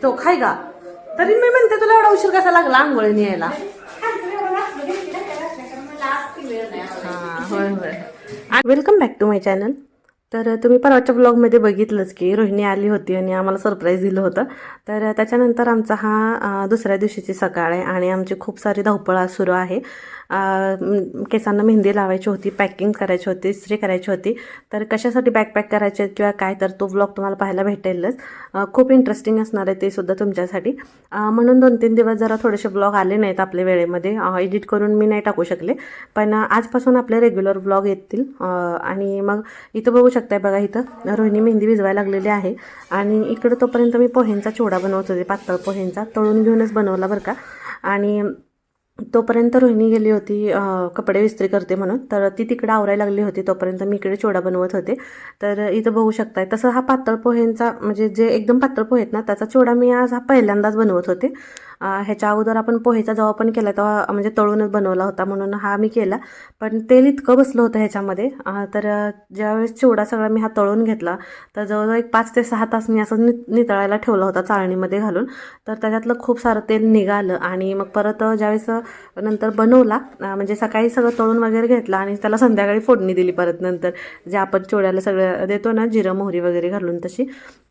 ते खाय का? तरी मी म्हणते तुला एवढा उशीर कसा लागला आंघोळीने यायला welcome back to my channel तर तुम्ही परवाच्या ब्लॉगमध्ये बघितलंच की रोहिणी आली होती आणि आम्हाला सरप्राईज दिलं होतं. तर त्याच्यानंतर आमचा हा दुसऱ्या दिवशीची सकाळ आहे आणि आमची खूप सारी धावपळ सुरू आहे. केसांना मेहंदी लावायची होती पॅकिंग करायची होती इस्त्री करायची होती. तर कशासाठी बॅग पॅक करायचे किंवा काय? तर तो ब्लॉग तुम्हाला पाहायला भेटेलच. खूप इंटरेस्टिंग असणार आहे ते सुद्धा तुमच्यासाठी. म्हणून दोन तीन दिवस जरा थोडेसे ब्लॉग आले नाहीत आपल्या वेळेमध्ये. एडिट करून मी नाही टाकू शकले. पण आजपासून आपले रेग्युलर ब्लॉग येतील. आणि मग इथं बघू शकताय बघा इथं रोहिणी मेहंदी भिजवायला लागलेली आहे. आणि इकडं तोपर्यंत मी पोह्यांचा चिवडा बनवत होते पातळ पोहेंचा. तळून घेऊनच बनवला बरं का. आणि तोपर्यंत रोहिणी गेली होती कपडे इस्त्री करते म्हणून. तर ती तिकडे आवरायला लागली होती तोपर्यंत. मी इकडे चिवडा बनवत होते. तर इथं बघू शकताय तसं हा पातळ पोह्यांचा म्हणजे जे एकदम पातळ पोहे आहेत ना त्याचा चिवडा मी आज हा पहिल्यांदाच बनवत होते. ह्याच्या अगोदर आपण पोहेचा जेव्हा पण केला तेव्हा म्हणजे तळूनच बनवला होता म्हणून हा मी केला. पण तेल इतकं बसलं होतं ह्याच्यामध्ये तर ज्यावेळेस चिवडा सगळा मी हा तळून घेतला तर जवळजवळ एक पाच ते सहा तास मी असं नि नितळायला ठेवला होता चाळणीमध्ये घालून. तर त्याच्यातलं खूप सारं तेल निघालं आणि मग परत ज्यावेळेस नंतर बनवला म्हणजे सकाळी सगळं तळून वगैरे घेतला आणि त्याला संध्याकाळी फोडणी दिली परत नंतर जे आपण चिवड्याला सगळं देतो ना जिरं मोहरी वगैरे घालून तशी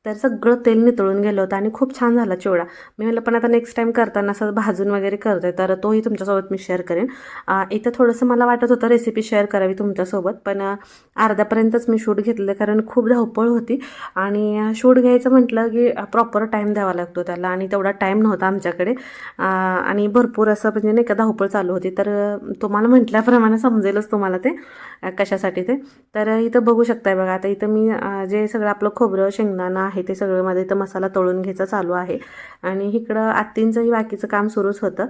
तर सगळं तेल नितळून गेलं होतं आणि खूप छान झाला चिवडा. मी म्हटलं पण आता नेक्स्ट टाईम करताना असं भाजून वगैरे करते तर तोही तुमच्यासोबत मी शेअर करेन. इथं थोडंसं मला वाटत होतं रेसिपी शेअर करावी तुमच्यासोबत पण अर्ध्यापर्यंतच मी शूट घेतलं कारण खूप धावपळ होती. आणि शूट घ्यायचं म्हटलं की प्रॉपर टाईम द्यावा लागतो त्याला आणि तेवढा टाईम नव्हता आमच्याकडे. आणि भरपूर असं म्हणजे नाही का धावपळ चालू होती. तर तुम्हाला म्हटल्याप्रमाणे समजेलच तुम्हाला ते कशासाठी ते. तर इथं बघू शकताय बघा आता इथं मी जे सगळं आपलं खोबरं शेंगदाणा आहे ते सगळं माझं इथं मसाला तळून घ्यायचा चालू आहे. आणि इकडं आत्तींचं आत्तींचंही बाकीचं काम सुरूच होतं.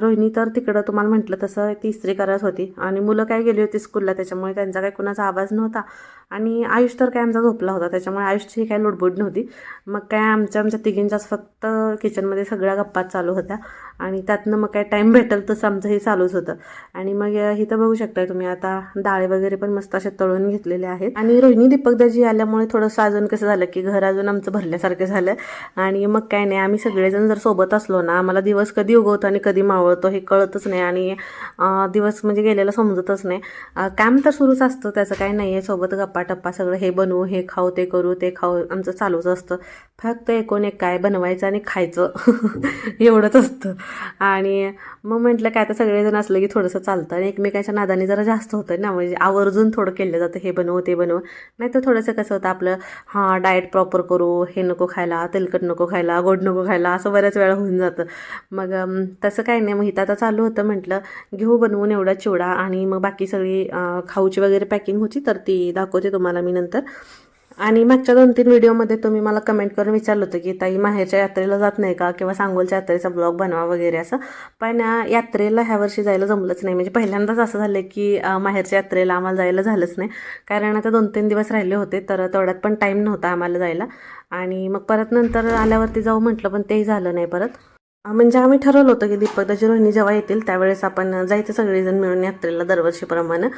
रोहिणी तर तिकडं तुम्हाला म्हटलं तसं ती इस्त्री करत होती. आणि मुलं काय गेली होती स्कूलला त्याच्यामुळे त्यांचा काही कुणाचा आवाज नव्हता. आणि आयुष तर काय आमचा झोपला होता त्याच्यामुळे आयुषची काही लुडबुड नव्हती. मग काय आमच्या आमच्या तिघींच्याच फक्त किचनमध्ये सगळ्या गप्पा चालू होत्या. आणि त्यातनं मग काय टाईम भेटेल तसं आमचं हे चालूच होतं. आणि मग इथं बघू शकताय तुम्ही आता डाळे वगैरे पण मस्त असे तळून घेतलेले आहेत. आणि रोहिणी दीपकदाजी आल्यामुळे थोडंसं अजून कसं झालं की घर अजून आमचं भरल्यासारखं झालं. आणि मग काय नाही आम्ही सगळेजण जर सोबत असलो ना आम्हाला दिवस कधी उगवतो आणि कधी मावळतो हे कळतच नाही. आणि दिवस म्हणजे गेलेला समजतच नाही. काम तर सुरूच असतं त्याचं काही नाही आहे सोबत गप्पा टप्पा सगळं हे बनवू हे खाऊ ते करू ते खाऊ आमचं चालूच असतं. फक्त एकूण एक काय बनवायचं आणि खायचं. एवढंच असतं. आणि मग म्हटलं काय तर सगळेजण असलं की थोडंसं चालतं आणि एकमेकाच्या नादाने जरा जास्त होतं ना म्हणजे आवर्जून थोडं केलं जातं हे बनवू ते बनवू. नाही तर थोडंसं कसं होतं आपलं हां डाएट प्रॉपर करू हे नको खायला तेलकट नको खायला गोड नको खायला असं बऱ्याच वेळा होऊन जातं. मग तसं काय नाही. मग इथं आता चालू होतं म्हटलं घेऊ बनवून एवढा चिवडा आणि मग बाकी सगळी खाऊची वगैरे पॅकिंग होती तर ती दाखवते तुम्हाला मी नंतर. आणि मागच्या दोन तीन व्हिडिओमध्ये तुम्ही मला कमेंट करून विचारलं होतं की ताई माहेरच्या यात्रेला जात नाही का? किंवा सांगोलच्या यात्रेचा ब्लॉग बनवा वगैरे असं. पण यात्रेला ह्या वर्षी जायला जमलंच नाही. म्हणजे पहिल्यांदाच असं झालं की माहेरच्या यात्रेला आम्हाला जायला झालंच नाही. कारण आता दोन तीन दिवस राहिले होते तर तेवढ्यात पण टाईम नव्हता आम्हाला जायला. आणि मग परत नंतर आल्यावरती जाऊ म्हटलं पण तेही झालं नाही परत. म्हणजे आम्ही ठरवलं होतं की दीपकदाची रोहिणी जेव्हा येतील त्यावेळेस आपण जायचं सगळेजण मिळून यात्रेला दरवर्षीप्रमाणे.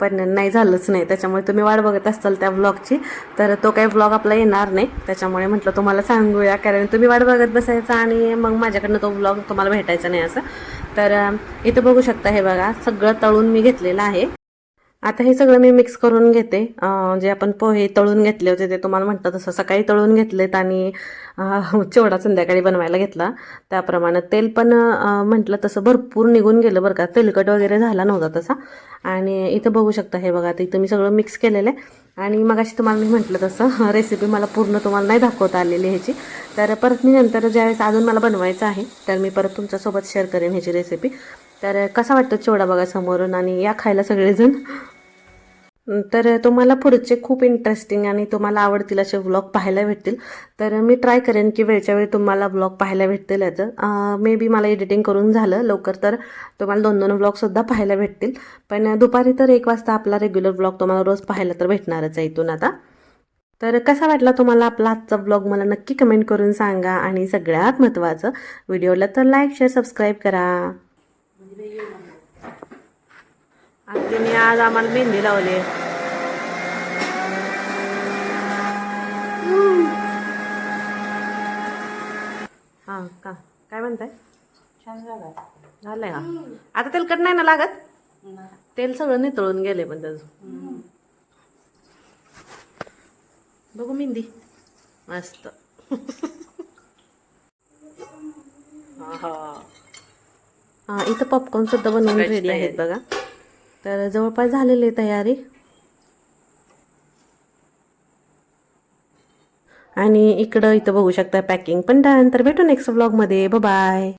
पण नाही झालंच नाही त्याच्यामुळे तुम्ही वाट बघत असाल त्या ब्लॉगची तर तो काही व्लॉग आपला येणार नाही त्याच्यामुळे म्हटलं तुम्हाला सांगूया. कारण तुम्ही वाट बघत बसायचा आणि मग माझ्याकडनं तो ब्लॉग तुम्हाला भेटायचा नाही असं. तर इथं बघू शकता हे बघा सगळं तळून मी घेतलेलं आहे. आता हे सगळं मी मिक्स करून घेते. जे आपण पोहे तळून घेतले होते ते तुम्हाला म्हटलं तसं सकाळी तळून घेतलेत आणि चिवडा संध्याकाळी बनवायला घेतला. त्याप्रमाणे तेल पण म्हटलं तसं भरपूर निघून गेलं बरं का. तेलकट वगैरे झाला नव्हता तसा. आणि इथं बघू शकता हे बघा आता इथं मी सगळं मिक्स केलेलं आहे. आणि मग अशी तुम्हाला मी म्हटलं तसं रेसिपी मला पूर्ण तुम्हाला नाही दाखवता आलेली ह्याची. तर परत मी नंतर ज्यावेळेस अजून मला बनवायचं आहे तर मी परत तुमच्यासोबत शेअर करेन ह्याची रेसिपी तर कसा वाटतं चिवडा बघा समोरून आणि या खायला सगळेजण? तर तुम्हाला पुढचे खूप इंटरेस्टिंग आणि तुम्हाला आवडतील असे व्लॉग पाहायला भेटतील. तर मी ट्राय करेन की वेळच्या वेळी तुम्हाला व्लॉग पाहायला भेटतील याचं. मे बी मला एडिटिंग करून झालं लवकर तर तुम्हाला दोन दोन व्लॉगसुद्धा पाहायला भेटतील. पण दुपारी तर एक वाजता आपला रेग्युलर व्लॉग तुम्हाला रोज पाहायला तर भेटणारच आहे इथून आता. तर कसा वाटला तुम्हाला आपला आजचा ब्लॉग मला नक्की कमेंट करून सांगा आणि सगळ्यात महत्त्वाचं व्हिडिओला तर लाईक शेअर सबस्क्राईब करा. आजीने आज आम्हाला मेहंदी लावली. हां का? काय म्हणताय? छान झाला झालंय का? आता तेलकट नाही ना लागत? तेल सगळं नितळून गेले पण त्याचं. बघू मेहंदी. मस्त. हा. इथं पॉपकॉर्न सुद्धा बनवून रेडी आहेत बघा. तर जवळपास झालेली आहे तयारी. आणि इकडं इथं बघू शकता पॅकिंग पण त्यानंतर भेटू नेक्स्ट ब्लॉगमध्ये बाय